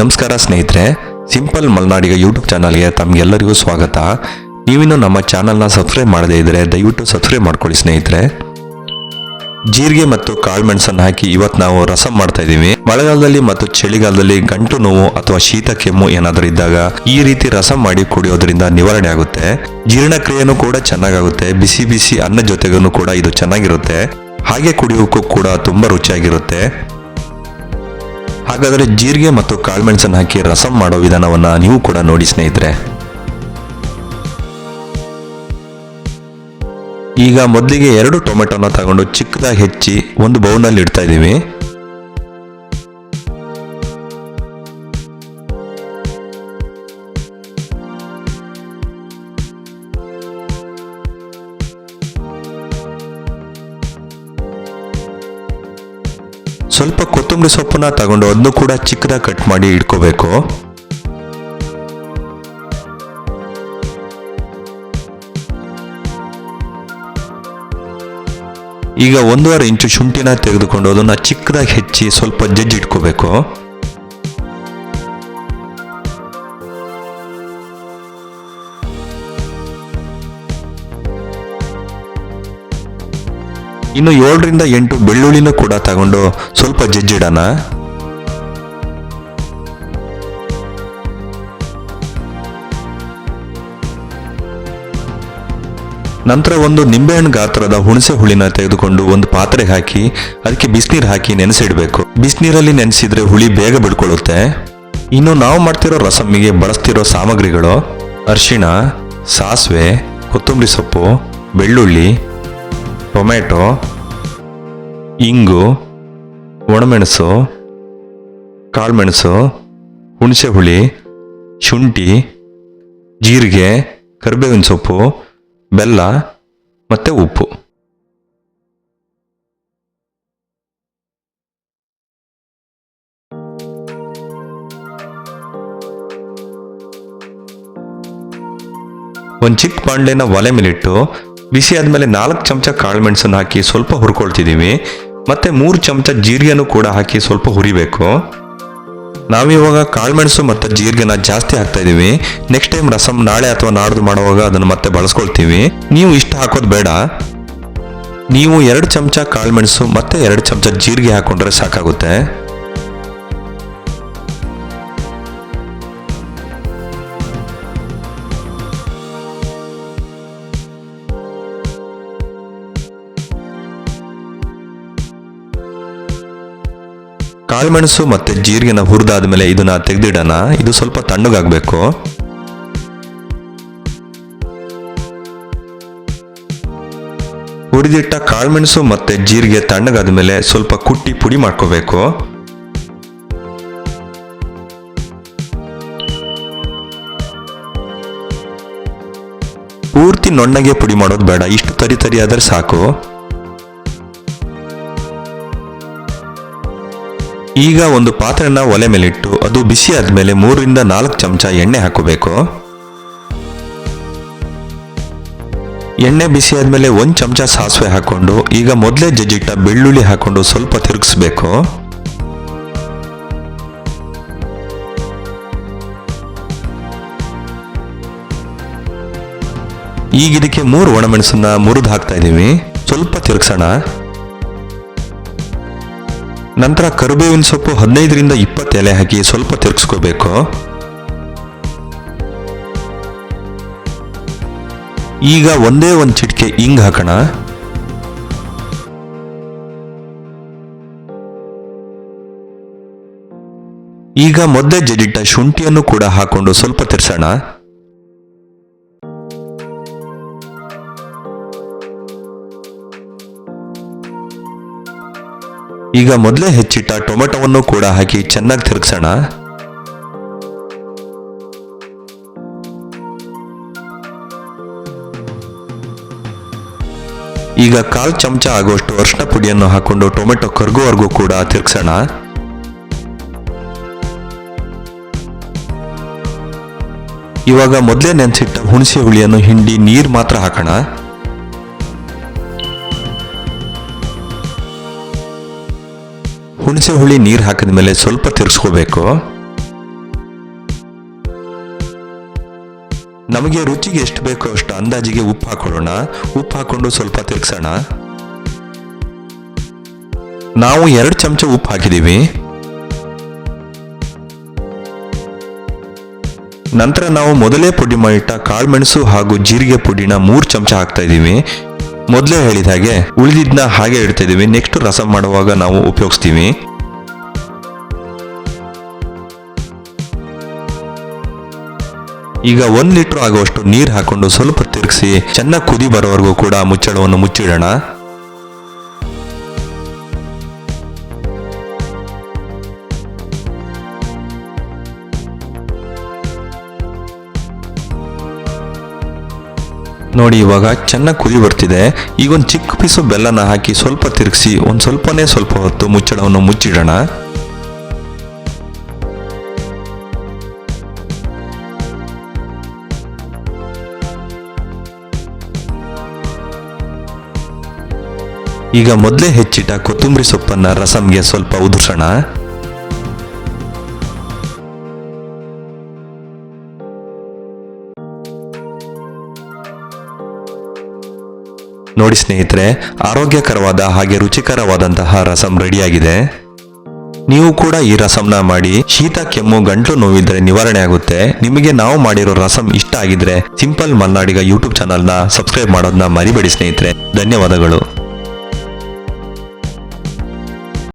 ನಮಸ್ಕಾರ ಸ್ನೇಹಿತರೆ, simple Malnadiga YouTube ಚಾನಲ್ಗೆ ತಮಗೆಲ್ಲರಿಗೂ ಸ್ವಾಗತ. ನೀವಿನ್ನೂ ನಮ್ಮ ಚಾನಲ್ನ ಸಬ್ಸ್ಕ್ರೈಬ್ ಮಾಡದೇ ಇದ್ದರೆ ದಯವಿಟ್ಟು ಸಬ್ಸ್ಕ್ರೈಬ್ ಮಾಡ್ಕೊಳ್ಳಿ ಸ್ನೇಹಿತರೆ. ಜೀರಿಗೆ ಮತ್ತು ಕಾಳುಮೆಣಸನ್ನು ಹಾಕಿ ಇವತ್ತು ನಾವು ರಸಂ ಮಾಡ್ತಾ ಇದ್ದೀವಿ. ಮಳೆಗಾಲದಲ್ಲಿ ಮತ್ತು ಚಳಿಗಾಲದಲ್ಲಿ ಗಂಟು ನೋವು ಅಥವಾ ಶೀತ, ಕೆಮ್ಮು ಏನಾದರೂ ಇದ್ದಾಗ ಈ ರೀತಿ ರಸಂ ಮಾಡಿ ಕುಡಿಯೋದ್ರಿಂದ ನಿವಾರಣೆ ಆಗುತ್ತೆ. ಜೀರ್ಣಕ್ರಿಯೆನೂ ಕೂಡ ಚೆನ್ನಾಗಾಗುತ್ತೆ. ಬಿಸಿ ಬಿಸಿ ಅನ್ನ ಜೊತೆಗೂ ಕೂಡ ಇದು ಚೆನ್ನಾಗಿರುತ್ತೆ. ಹಾಗೆ ಕುಡಿಯೋಕ್ಕೂ ಕೂಡ ತುಂಬಾ ರುಚಿಯಾಗಿರುತ್ತೆ. ಹಾಗಾದರೆ ಜೀರಿಗೆ ಮತ್ತು ಕಾಳುಮೆಣಸನ್ನು ಹಾಕಿ ರಸಂ ಮಾಡೋ ವಿಧಾನವನ್ನು ನೀವು ಕೂಡ ನೋಡಿ ಸ್ನೇಹಿತರೆ. ಈಗ ಮೊದಲಿಗೆ ಎರಡು ಟೊಮೆಟೊನ ತಗೊಂಡು ಚಿಕ್ಕದಾಗಿ ಹೆಚ್ಚಿ ಒಂದು ಬೌಲ್ನಲ್ಲಿ ಇಡ್ತಾ ಇದ್ದೀವಿ. ಸ್ವಲ್ಪ ಕೊತ್ತಂಬರಿ ಸೊಪ್ಪನ್ನ ತಗೊಂಡು ಅದನ್ನು ಕೂಡ ಚಿಕ್ಕದಾಗಿ ಕಟ್ ಮಾಡಿ ಇಟ್ಕೋಬೇಕು. ಈಗ ಒಂದೂವರೆ ಇಂಚು ಶುಂಠಿನ ತೆಗೆದುಕೊಂಡು ಅದನ್ನು ಚಿಕ್ಕದಾಗಿ ಹೆಚ್ಚಿ ಸ್ವಲ್ಪ ಜಜ್ಜಿ ಇಟ್ಕೋಬೇಕು. ಇನ್ನು ಏಳರಿಂದ ಎಂಟು ಬೆಳ್ಳುಳ್ಳಿನ ಕೂಡ ತಗೊಂಡು ಸ್ವಲ್ಪ ಜಜ್ಜಿಡೋಣ. ನಂತರ ಒಂದು ನಿಂಬೆಹಣ್ಣು ಗಾತ್ರದ ಹುಣಸೆ ಹುಳಿನ ತೆಗೆದುಕೊಂಡು ಒಂದು ಪಾತ್ರೆ ಹಾಕಿ, ಅದಕ್ಕೆ ಬಿಸಿನೀರು ಹಾಕಿ ನೆನೆಸಿಡಬೇಕು. ಬಿಸಿನೀರಲ್ಲಿ ನೆನೆಸಿದ್ರೆ ಹುಳಿ ಬೇಗ ಬಿಡ್ಕೊಳ್ಳುತ್ತೆ. ಇನ್ನು ನಾವು ಮಾಡ್ತಿರೋ ರಸಮ್ಮಿಗೆ ಬಳಸ್ತಿರೋ ಸಾಮಗ್ರಿಗಳು ಅರಿಶಿಣ, ಸಾಸಿವೆ, ಕೊತ್ತಂಬರಿ ಸೊಪ್ಪು, ಬೆಳ್ಳುಳ್ಳಿ ಟೊಮೆಟೊ, ಇಂಗು, ಒಣಮೆಣಸು, ಕಾಳುಮೆಣಸು ಹುಣಸೆ ಹುಳಿ ಶುಂಠಿ, ಜೀರಿಗೆ, ಕರಿಬೇವಿನ ಸೊಪ್ಪು, ಬೆಲ್ಲ ಮತ್ತು ಉಪ್ಪು. ಒಂದು ಚಿಕ್ಕ ಬಾಣಲೆನ ಒಲೆ ಮೇಲಿಟ್ಟು ಬಿಸಿ ಆದಮೇಲೆ ನಾಲ್ಕು ಚಮಚ ಕಾಳುಮೆಣಸನ್ನು ಹಾಕಿ ಸ್ವಲ್ಪ ಹುರ್ಕೊಳ್ತಿದ್ದೀವಿ. ಮತ್ತೆ ಮೂರು ಚಮಚ ಜೀರಿಗೆನೂ ಕೂಡ ಹಾಕಿ ಸ್ವಲ್ಪ ಹುರಿಬೇಕು. ನಾವಿವಾಗ ಕಾಳುಮೆಣಸು ಮತ್ತು ಜೀರಿಗೆನ ಜಾಸ್ತಿ ಹಾಕ್ತಾ ಇದ್ದೀವಿ. ನೆಕ್ಸ್ಟ್ ಟೈಮ್ ರಸಂ ನಾಳೆ ಅಥವಾ ನಾಡ್ದು ಮಾಡುವಾಗ ಅದನ್ನು ಮತ್ತೆ ಬಳಸ್ಕೊಳ್ತೀವಿ. ನೀವು ಇಷ್ಟ ಹಾಕೋದು ಬೇಡ. ನೀವು ಎರಡು ಚಮಚ ಕಾಳುಮೆಣಸು ಮತ್ತೆ ಎರಡು ಚಮಚ ಜೀರಿಗೆ ಹಾಕೊಂಡ್ರೆ ಸಾಕಾಗುತ್ತೆ. ಕಾಳುಮೆಣಸು ಮತ್ತೆ ಜೀರಿಗೆನ ಹುರಿದಾದ್ಮೇಲೆ ಇದನ್ನ ತೆಗೆದಿಡೋಣ. ಇದು ಸ್ವಲ್ಪ ತಣ್ಣಗಾಗಬೇಕು. ಹುರಿದಿಟ್ಟ ಕಾಳುಮೆಣಸು ಮತ್ತೆ ಜೀರಿಗೆ ತಣ್ಣಗಾದ ಮೇಲೆ ಸ್ವಲ್ಪ ಕುಟ್ಟಿ ಪುಡಿ ಮಾಡ್ಕೋಬೇಕು. ಪೂರ್ತಿ ನೊಣ್ಣಗೆ ಪುಡಿ ಮಾಡೋದು ಬೇಡ. ಇಷ್ಟು ತರಿ ತರಿ ಆದರೆ ಸಾಕು. ಈಗ ಒಂದು ಪಾತ್ರೆನ ಒಲೆ ಮೇಲಿಟ್ಟು ಅದು ಬಿಸಿ ಆದ್ಮೇಲೆ ಮೂರರಿಂದ ನಾಲ್ಕು ಚಮಚ ಎಣ್ಣೆ ಹಾಕೋಬೇಕು. ಎಣ್ಣೆ ಬಿಸಿ ಆದ್ಮೇಲೆ ಒಂದು ಚಮಚ ಸಾಸಿವೆ ಹಾಕೊಂಡು ಈಗ ಮೊದಲೇ ಜಜ್ಜಿಟ್ಟ ಬೆಳ್ಳುಳ್ಳಿ ಹಾಕೊಂಡು ಸ್ವಲ್ಪ ತಿರುಗಿಸ್ಬೇಕು. ಈಗ ಇದಕ್ಕೆ ಮೂರು ಒಣಮೆಣಸನ್ನ ಮುರಿದು ಹಾಕ್ತಾ ಇದ್ದೀವಿ. ಸ್ವಲ್ಪ ತಿರುಗಿಸೋಣ. ನಂತರ ಕರಿಬೇವಿನ ಸೊಪ್ಪು ಹದಿನೈದರಿಂದ ಇಪ್ಪತ್ತು ಎಲೆ ಹಾಕಿ ಸ್ವಲ್ಪ ತಿರುಗಿಸ್ಕೋಬೇಕು. ಈಗ ಒಂದೇ ಒಂದು ಚಿಟಿಕೆ ಹಿಂಗ್ ಹಾಕೋಣ. ಈಗ ಮೊದಲೇ ಜಡಿಟ್ಟ ಶುಂಠಿಯನ್ನು ಕೂಡ ಹಾಕೊಂಡು ಸ್ವಲ್ಪ ತಿರ್ಸೋಣ. ಈಗ ಮೊದಲೇ ಹೆಚ್ಚಿಟ್ಟ ಟೊಮೆಟೊವನ್ನು ಕೂಡ ಹಾಕಿ ಚೆನ್ನಾಗಿ ತಿರುಗಿಸೋಣ. ಈಗ ಕಾಲು ಚಮಚ ಆಗುವಷ್ಟು ಅರಿಶಿನ ಪುಡಿಯನ್ನು ಹಾಕೊಂಡು ಟೊಮೆಟೊ ಕರ್ಗೋವರೆಗೂ ಕೂಡ ತಿರುಗಿಸೋಣ. ಇವಾಗ ಮೊದಲೇ ನೆನೆಸಿಟ್ಟ ಹುಣಸೆ ಹುಳಿಯನ್ನು ಹಿಂಡಿ ನೀರು ಮಾತ್ರ ಹಾಕೋಣ. ಹುಣಸೆ ಹುಳಿ ನೀರು ಹಾಕಿದ ಮೇಲೆ ಸ್ವಲ್ಪ ತಿರ್ಸ್ಕೋಬೇಕು. ನಮಗೆ ರುಚಿಗೆ ಎಷ್ಟು ಬೇಕೋ ಅಷ್ಟು ಅಂದಾಜಿಗೆ ಉಪ್ಪು ಹಾಕೊಳ್ಳೋಣ. ಉಪ್ಪು ಹಾಕೊಂಡು ಸ್ವಲ್ಪ ತಿರ್ಗ್ಸೋಣ. ನಾವು ಎರಡು ಚಮಚ ಉಪ್ಪು ಹಾಕಿದ್ದೀವಿ. ನಂತರ ನಾವು ಮೊದಲೇ ಪುಡಿ ಮಾಡಿಟ್ಟ ಕಾಳುಮೆಣಸು ಹಾಗೂ ಜೀರಿಗೆ ಪುಡಿನ ಮೂರು ಚಮಚ ಹಾಕ್ತಾ ಇದ್ದೀವಿ. ಮೊದಲೇ ಹೇಳಿದ ಹಾಗೆ ಉಳಿದಿದ್ನ ಹಾಗೆ ಇಡ್ತಾ ಇದೀವಿ. ನೆಕ್ಸ್ಟ್ ರಸಂ ಮಾಡುವಾಗ ನಾವು ಉಪಯೋಗಿಸ್ತೀವಿ. ಈಗ ಒಂದ್ ಲೀಟರ್ ಆಗುವಷ್ಟು ನೀರು ಹಾಕೊಂಡು ಸ್ವಲ್ಪ ತಿರುಗಿಸಿ, ಚೆನ್ನಾಗಿ ಕುದಿ ಬರೋವರೆಗೂ ಕೂಡ ಮುಚ್ಚಳವನ್ನು ಮುಚ್ಚಿಡೋಣ. ನೋಡಿ ಇವಾಗ ಚೆನ್ನಾಗಿ ಕುದಿ ಬರ್ತಿದೆ. ಈಗ ಒಂದು ಚಿಕ್ಕ ಪೀಸು ಬೆಲ್ಲನ ಹಾಕಿ ಸ್ವಲ್ಪ ತಿರುಗಿಸಿ, ಒಂದು ಸ್ವಲ್ಪನೇ ಸ್ವಲ್ಪ ಹೊತ್ತು ಮುಚ್ಚಳವನ್ನು ಮುಚ್ಚಿಡೋಣ. ಈಗ ಮೊದಲೇ ಹೆಚ್ಚಿಟ್ಟ ಕೊತ್ತಂಬರಿ ಸೊಪ್ಪನ್ನು ರಸಮ್ಗೆ ಸ್ವಲ್ಪ ಉದುರ್ಸೋಣ. ನೋಡಿ ಸ್ನೇಹಿತರೆ, ಆರೋಗ್ಯಕರವಾದ ಹಾಗೆ ರುಚಿಕರವಾದಂತಹ ರಸಂ ರೆಡಿಯಾಗಿದೆ. ನೀವು ಕೂಡ ಈ ರಸಂನ ಮಾಡಿ, ಶೀತ, ಕೆಮ್ಮು, ಗಂಟಲು ನೋವಿದ್ರೆ ನಿವಾರಣೆ ಆಗುತ್ತೆ. ನಿಮಗೆ ನಾವು ಮಾಡಿರೋ ರಸಂ ಇಷ್ಟ ಆಗಿದ್ರೆ, ಸಿಂಪಲ್ ಮಲ್ನಾಡಿಗ ಯೂಟ್ಯೂಬ್ ಚಾನಲ್ನ ಸಬ್ಸ್ಕ್ರೈಬ್ ಮಾಡೋದನ್ನ ಮರಿಬೇಡಿ ಸ್ನೇಹಿತರೆ. ಧನ್ಯವಾದಗಳು.